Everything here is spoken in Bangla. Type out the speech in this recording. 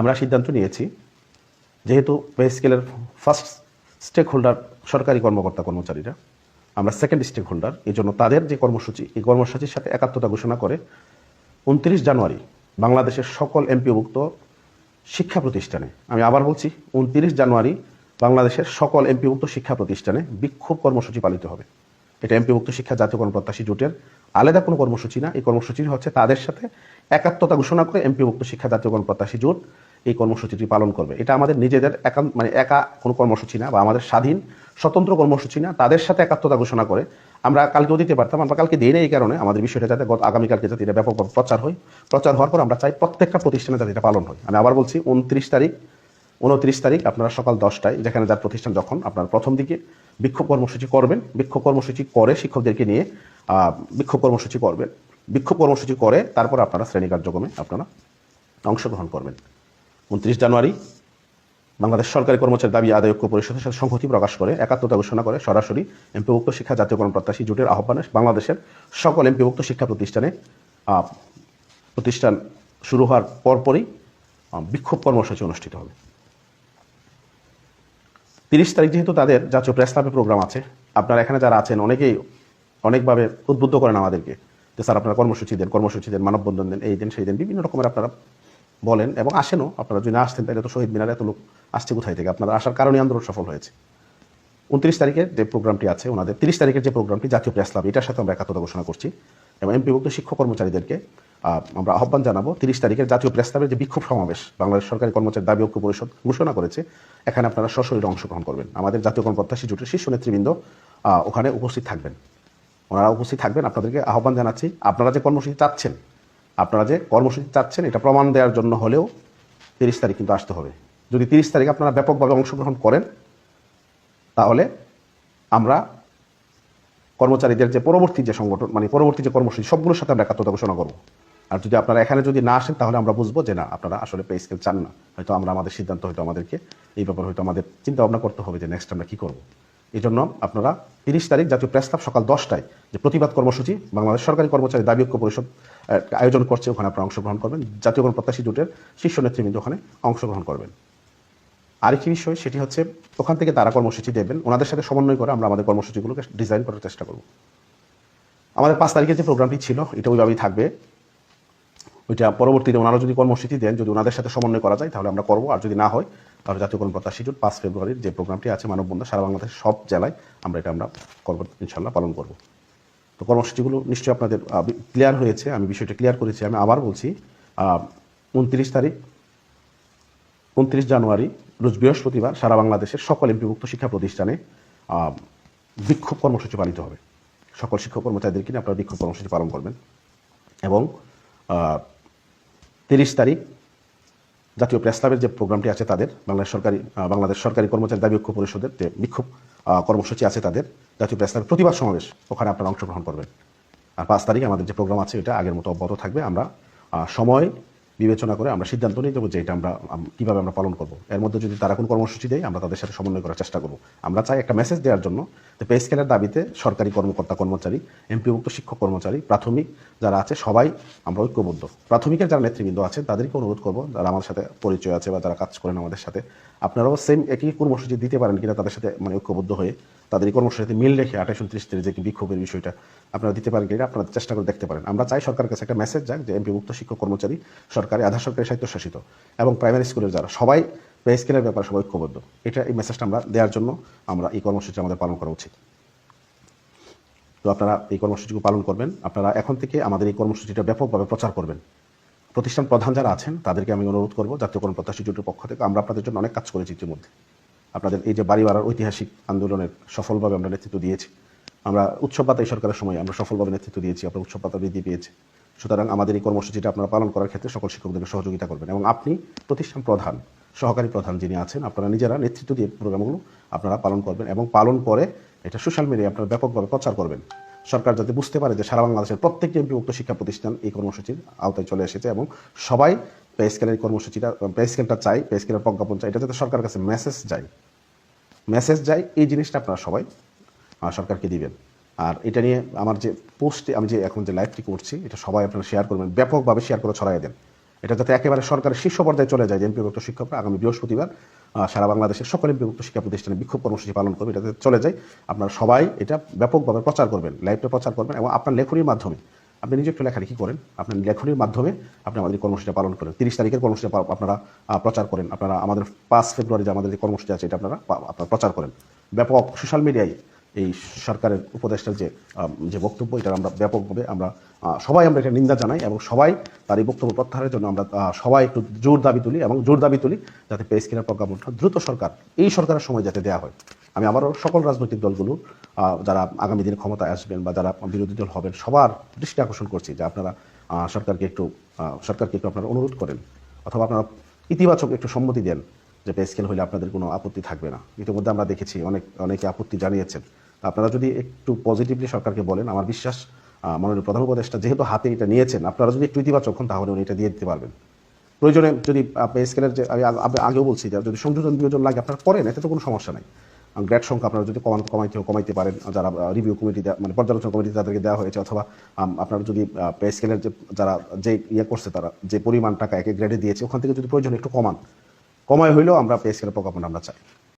আমরা সিদ্ধান্ত নিয়েছি, যেহেতু পে স্কেলের ফার্স্ট স্টেক হোল্ডার সরকারি কর্মকর্তা কর্মচারীরা, আমরা সেকেন্ড স্টেক হোল্ডার এই জন্য তাদের যে কর্মসূচি, এই কর্মসূচির সাথে একাত্মতা ঘোষণা করে উনত্রিশ জানুয়ারি বাংলাদেশের সকল এমপিভুক্ত শিক্ষা প্রতিষ্ঠানে, আমি আবার বলছি, উনত্রিশ জানুয়ারি বাংলাদেশের সকল এমপিভুক্ত শিক্ষা প্রতিষ্ঠানে বিক্ষোভ কর্মসূচি পালিত হবে। এটা এমপিভুক্ত শিক্ষা জাতীয় কর্মপ্রত্যাশী জোটের আলাদা কোনো কর্মসূচি না, এই কর্মসূচি হচ্ছে তাদের সাথে একাত্মতা ঘোষণা করে এমপিভুক্ত শিক্ষা জাতীয় কর্মপ্রত্যাশী জোট এই কর্মসূচিটি পালন করবে। এটা আমাদের নিজেদের একান্ত মানে একা কোনো কর্মসূচি না বা আমাদের স্বাধীন, স্বতন্ত্র কর্মসূচি না, তাদের সাথে একাত্মতা ঘোষণা করে আমরা কালকেও দিতে পারতাম, আমরা কালকে দিই না এই কারণে, আমাদের বিষয়টা যাতে গত, আগামীকালকে যাতে এটা ব্যাপকভাবে প্রচার হয়। প্রচার হওয়ার পর আমরা চাই প্রত্যেকটা প্রতিষ্ঠানে যাতে এটা পালন হয়। আমি আবার বলছি, উনত্রিশ তারিখ উনত্রিশ তারিখ আপনারা সকাল দশটায় যেখানে যার প্রতিষ্ঠান যখন আপনারা প্রথম দিকে বিক্ষোভ কর্মসূচি করবেন, বিক্ষোভ কর্মসূচি করে শিক্ষকদেরকে নিয়ে বিক্ষোভ কর্মসূচি করবেন। বিক্ষোভ কর্মসূচি করে তারপর আপনারা শ্রেণি কার্যক্রমে আপনারা অংশগ্রহণ করবেন। উনত্রিশ জানুয়ারি বাংলাদেশ সরকারি কর্মচারী দাবি আদায় ঐক্য পরিষদের সাথে সংহতি প্রকাশ করে, একাত্মতা ঘোষণা করে, সরাসরি এমপিভুক্ত শিক্ষা জাতীয়করণ প্রত্যাশী জোটের আহ্বানে বাংলাদেশের সকল এমপিভুক্ত শিক্ষা প্রতিষ্ঠানে প্রতিষ্ঠান শুরু হওয়ার পরপরই বিক্ষোভ কর্মসূচি অনুষ্ঠিত হবে। তিরিশ তারিখ যেহেতু তাদের জাতীয় প্রেস ক্লাবের প্রোগ্রাম আছে, আপনারা এখানে যারা আছেন অনেকেই অনেকভাবে উদ্বুদ্ধ করেন আমাদেরকে, যে স্যার আপনারা কর্মসূচি দেন কর্মসূচি দেন, মানববন্ধন দেন, এই দিন, সেই দিন, বিভিন্ন রকমের আপনারা বলেন এবং আসেনও। আপনারা যদি না আসতেন, তাহলে তো শহীদ মিনারে এত লোক আসছে কোথায় থেকে? আপনারা আসার কারণে আন্দোলন সফল হয়েছে। উনত্রিশ তারিখের যে প্রোগ্রামটি আছে, ওনাদের তিরিশ তারিখের যে প্রোগ্রামটি, জাতীয় প্রেস ক্লাব, এটার সাথে আমরা একাত্মতা ঘোষণা করছি এবং এমপিভুক্ত শিক্ষক কর্মচারীদেরকে আমরা আহ্বান জানাব তিরিশ তারিখের জাতীয় প্রেস ক্লাবের যে বিক্ষোভ সমাবেশ, বাংলাদেশ সরকারি কর্মচারী দাবি ঐক্য পরিষদ ঘোষণা করেছে। এখানে আপনারা সশরীরে অংশগ্রহণ করবেন। আমাদের জাতীয় কর্মপ্রত্যাশী জোটের শীর্ষ নেতৃবৃন্দ ওখানে উপস্থিত থাকবেন। ওনারা উপস্থিত থাকবেন। আপনাদেরকে আহ্বান জানাচ্ছি, আপনারা যে কর্মসূচি চাচ্ছেন আপনারা যে কর্মসূচি চাচ্ছেন, এটা প্রমাণ দেওয়ার জন্য হলেও তিরিশ তারিখ কিন্তু আসতে হবে। যদি তিরিশ তারিখ আপনারা ব্যাপকভাবে অংশগ্রহণ করেন, তাহলে আমরা কর্মচারীদের যে পরবর্তী যে সংগঠন মানে পরবর্তী যে কর্মসূচি, সবগুলোর সাথে আমরা একাত্মতা ঘোষণা করব। আর যদি আপনারা এখানে যদি না আসেন, তাহলে আমরা বুঝব যে না, আপনারা আসলে পে স্কেল চান না। হয়তো আমরা আমাদের সিদ্ধান্ত হয়তো আমাদেরকে, এই ব্যাপারে হয়তো আমাদের চিন্তা ভাবনা করতে হবে যে নেক্সট আমরা কী করব। এই জন্য আপনারা তিরিশ তারিখ জাতীয় প্রেস ক্লাব সকাল দশটায় যে প্রতিবাদ কর্মসূচি বাংলাদেশ সরকারি কর্মচারী দাবি ঐক্য পরিষদ আয়োজন করছে, ওখানে আপনারা অংশগ্রহণ করবেন। জাতীয় কর্মপ্রত্যাশী জোটের শীর্ষ নেতৃবৃন্দ ওখানে অংশগ্রহণ করবেন। আরেকটি বিষয়, সেটি হচ্ছে ওখান থেকে তারা কর্মসূচি দেবেন, ওনাদের সাথে সমন্বয় করে আমরা আমাদের কর্মসূচিগুলোকে ডিজাইন করার চেষ্টা করব। আমাদের পাঁচ তারিখের যে প্রোগ্রামটি ছিল, এটা ওইভাবেই থাকবে। ওইটা পরবর্তীতে ওনারা যদি কর্মসূচি দেন, যদি ওনাদের সাথে সমন্বয় করা যায়, তাহলে আমরা করব। আর যদি না হয় তাহলে জাতীয় কর্মপ্রত্যাশী জোট পাঁচ ফেব্রুয়ারির যে প্রোগ্রামটি আছে মানববন্ধন, সারা বাংলাদেশের সব জেলায় আমরা এটা আমরা করব ইনশাল্লাহ পালন করব। তো কর্মসূচিগুলো নিশ্চয়ই আপনাদের ক্লিয়ার হয়েছে, আমি বিষয়টা ক্লিয়ার করেছি। আমি আবার বলছি উনত্রিশ তারিখ, উনত্রিশ জানুয়ারি, রোজ বৃহস্পতিবার সারা বাংলাদেশের সকল এমপিভুক্ত শিক্ষা প্রতিষ্ঠানে বিক্ষোভ কর্মসূচি পালিত হবে। সকল শিক্ষক কর্মচারীদেরকে নিয়ে আপনারা বিক্ষোভ কর্মসূচি পালন করবেন। এবং তিরিশ তারিখ জাতীয় প্রেস ক্লাবের যে প্রোগ্রামটি আছে তাদের, বাংলাদেশ সরকারি বাংলাদেশ সরকারি কর্মচারী দাবি ঐক্য পরিষদের যে বিক্ষোভ কর্মসূচি আছে তাদের, জাতীয় প্রেস ক্লাবের প্রতিবাদ সমাবেশ, ওখানে আপনারা অংশগ্রহণ করবেন। আর পাঁচ তারিখে আমাদের যে প্রোগ্রাম আছে, এটা আগের মতো অব্যাহত থাকবে। আমরা সময় বিবেচনা করে আমরা সিদ্ধান্ত নিয়ে যাব যে এটা আমরা কীভাবে আমরা পালন করব। এর মধ্যে যদি তারা কোনো কর্মসূচি দেয়, আমরা তাদের সাথে সমন্বয় করার চেষ্টা করব। আমরা চাই একটা মেসেজ দেওয়ার জন্য যে পে স্কেলের দাবিতে সরকারি কর্মকর্তা, কর্মচারী এমপিভুক্ত শিক্ষক, কর্মচারী, প্রাথমিক যারা আছে, সবাই আমরা ঐক্যবদ্ধ। প্রাথমিকের যারা নেতৃবৃন্দ আছে, তাদেরকে অনুরোধ করব, যারা আমার সাথে পরিচয় আছে বা যারা কাজ করেন আমাদের সাথে, আপনারাও সেম একই কর্মসূচি দিতে পারেন কিনা তাদের সাথে মানে ঐক্যবদ্ধ হয়ে তাদের এই কর্মসূচিতে মিল রেখে আঠাশ উনত্রিশ যে বিক্ষোভের বিষয়টা আপনারা দিতে পারেন কিনা, আপনারা চেষ্টা করে দেখতে পারেন। আমরা চাই সরকারের কাছে একটা মেসেজ যাক যে এমপি এমপিভুক্ত শিক্ষক কর্মচারী সরকারি আধা সরকারি, স্বায়ত্তশাসিত এবং প্রাইমারি স্কুলের যারা, সবাই পে স্কেলের ব্যাপারে সবাই ঐক্যবদ্ধ। এটা এই মেসেজটা আমরা দেওয়ার জন্য আমরা এই কর্মসূচি আমাদের পালন করা উচিত। তো আপনারা এই কর্মসূচিগুলো পালন করবেন। আপনারা এখন থেকে আমাদের এই কর্মসূচিটা ব্যাপকভাবে প্রচার করবেন। প্রতিষ্ঠান প্রধান যারা আছেন, তাদেরকে আমি অনুরোধ করব, জাতীয় কর্মপ্রত্যাশী জোটের পক্ষ থেকে আমরা আপনাদের জন্য অনেক কাজ করেছি ইতিমধ্যে। আপনাদের এই যে বাড়ি বাড়ার ঐতিহাসিক আন্দোলনের সফলভাবে আমরা নেতৃত্ব দিয়েছি। আমরা উৎসব এই সরকারের সময় আমরা সফলভাবে নেতৃত্ব দিয়েছি আপনার উৎসব পাতা বৃদ্ধি পেয়েছে। সুতরাং আমাদের এই কর্মসূচিটা আপনারা পালন করার ক্ষেত্রে সকল শিক্ষকদেরকে সহযোগিতা করবেন এবং আপনি প্রতিষ্ঠান প্রধান, সহকারী প্রধান যিনি আছেন, আপনারা নিজেরা নেতৃত্ব দিয়ে প্রোগ্রামগুলো আপনারা পালন করবেন এবং পালন করে এটা সোশ্যাল মিডিয়ায় আপনারা ব্যাপকভাবে প্রচার করবেন। সরকার যাতে বুঝতে পারে যে সারা বাংলাদেশের প্রত্যেকটি এমপিভুক্ত শিক্ষা প্রতিষ্ঠান এই কর্মসূচির আওতায় চলে এসেছে এবং সবাই পে স্কেলের কর্মসূচিটা পে স্কেলটা চাই পে স্কেলের প্রজ্ঞাপন চাই এটা যাতে সরকারের কাছে মেসেজ যায়। মেসেজ যায়, এই জিনিসটা আপনারা সবাই সরকারকে দিবেন। আর এটা নিয়ে আমার যে পোস্টে আমি যে এখন যে লাইভটি করছি, এটা সবাই আপনারা শেয়ার করবেন, ব্যাপকভাবে শেয়ার করে ছড়াই দেন। এটা যাতে একেবারে সরকারের শীর্ষ পর্যায়ে চলে যায়, যে এমপিভুক্ত শিক্ষকরা আগামী বৃহস্পতিবার সারা বাংলাদেশের সকল এমপিভুক্ত শিক্ষা প্রতিষ্ঠানে বিক্ষোভ কর্মসূচি পালন করবে, এটাতে চলে যায়। আপনারা সবাই এটা ব্যাপকভাবে প্রচার করবেন লাইভটা প্রচার করবেন এবং আপনার লেখনীর মাধ্যমে আপনি নিজে একটু লেখালেখি করেন, আপনার লেখনীর মাধ্যমে আপনি আমাদের এই কর্মসূচিটা পালন করেন। তিরিশ তারিখের কর্মসূচি আপনারা প্রচার করেন। আপনারা আমাদের পাঁচ ফেব্রুয়ারি যে আমাদের যে কর্মসূচি আছে, এটা আপনারা আপনারা প্রচার করেন। ব্যাপক সোশ্যাল মিডিয়ায় এই সরকারের উপদেষ্টার যে যে বক্তব্য এটা আমরা ব্যাপকভাবে আমরা সবাই আমরা এটা নিন্দা জানাই এবং সবাই তার এই বক্তব্য প্রত্যাহারের জন্য আমরা সবাই একটু জোর দাবি তুলি এবং জোর দাবি তুলি যাতে পে স্কেলের প্রজ্ঞাপনটা দ্রুত সরকার, এই সরকারের সময় যাতে দেওয়া হয়। আমি আবারও সকল রাজনৈতিক দলগুলো যারা আগামী দিনে ক্ষমতায় আসবেন বা যারা বিরোধী দল হবেন, সবার দৃষ্টি আকর্ষণ করছি যে আপনারা সরকারকে একটু সরকারকে একটু আপনারা অনুরোধ করেন অথবা আপনারা ইতিবাচক একটু সম্মতি দেন যে পে স্কেল হলে আপনাদের কোনো আপত্তি থাকবে না। ইতিমধ্যে আমরা দেখেছি অনেক, অনেকে আপত্তি জানিয়েছেন। আপনারা যদি একটু পজিটিভলি সরকারকে বলেন, আমার বিশ্বাস মাননীয় প্রধান উপদেষ্টা যেহেতু হাতে এটা নিয়েছেন, আপনারা যদি একটু ইতিবাচক হন, তাহলে উনি এটা দিয়ে দিতে পারবেন। প্রয়োজনে যদি পে স্কেলের যে, আমি আগেও বলছি, যে যদি সংযোজন বিয়োজন লাগে, আপনারা করেন, এতে তো কোনো সমস্যা নাই। গ্রেড সংখ্যা আপনারা যদি কমান কমাইতে কমাইতে পারেন, যারা রিভিউ কমিটি মানে পর্যালোচনা কমিটি তাদেরকে দেওয়া হয়েছে, অথবা আপনারা যদি পে স্কেলের যে, যারা যে ইয়ে করছে তারা, যে পরিমাণ টাকা এক এক গ্রেডে দিয়েছে, ওখান থেকে যদি প্রয়োজন একটু কমান। কমায় হইলেও আমরা পে স্কেলের প্রজ্ঞাপন আমরা চাই।